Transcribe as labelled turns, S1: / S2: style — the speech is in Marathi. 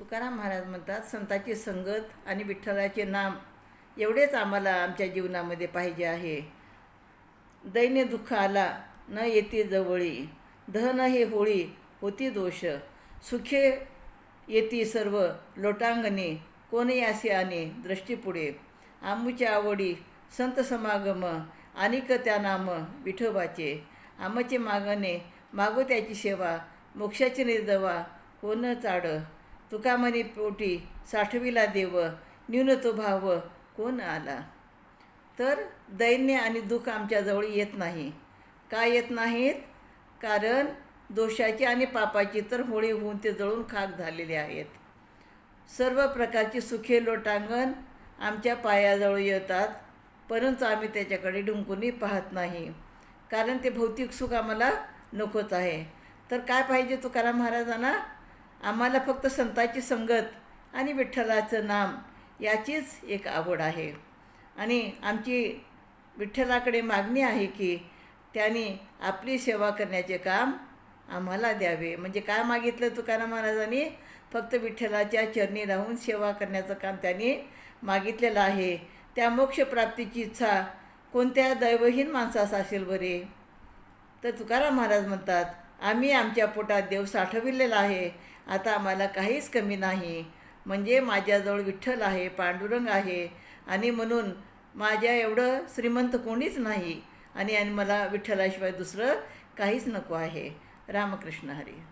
S1: तुकाराम महाराज म्हणतात संताची संगत आणि विठ्ठलाचे नाम एवढेच आम्हाला आमच्या जीवनामध्ये पाहिजे आहे. दैन्य दुःख आला न येते जवळी धन हे होळी होती दोष सुखे येती सर्व लोटांगणे कोणी असे आणि दृष्टीपुढे? आमूच्या आवडी संत समागम अनिक त्या नाम विठोबाचे. आमचे मागणे मागो त्याची सेवा मोक्षाची निर्दवा कोण चाड? तुका पोटी साठविला देव न्यून तो भाव कोण आला? तर दैन्य आणि दुःख आमच्याजवळ येत नाही. का येत नाहीत? कारण दोषाची आणि पापाची तर होळी होऊन ते जळून खाक झालेले आहेत. सर्व प्रकारची सुखे लोटांगण आमच्या पायाजवळ येतात परंतु आम्ही त्याच्याकडे डुंकूनही पाहत नाही. कारण ते भौतिक सुख आम्हाला नकोच आहे. तर काय पाहिजे तुकाराम महाराजांना? आम्हाला फक्त संताची संगत आणि विठ्ठलाचं नाम याचीच एक आवड आहे. आणि आमची विठ्ठलाकडे मागणी आहे की त्याने आपली सेवा करण्याचे काम आम्हाला द्यावे. म्हणजे काय मागितलं तुकाराम महाराजांनी? फक्त विठ्ठलाच्या चरणी राहून सेवा करण्याचं काम त्यांनी मागितलेलं आहे. त्या मोक्षप्राप्तीची इच्छा कोणत्या दैवहीन माणसास असेल बरे? तर तुकाराम महाराज म्हणतात आम्ही आमच्या पोटात देव साठविलेला आहे. आता आम्हाला काहीच कमी नाही. म्हणजे माझ्याजवळ विठ्ठल आहे पांडुरंग आहे आणि म्हणून माझ्या एवढं श्रीमंत कोणीच नाही. आणि आणि मला विठ्ठलाशिवाय दुसरं काहीच नको आहे. रामकृष्ण हरी.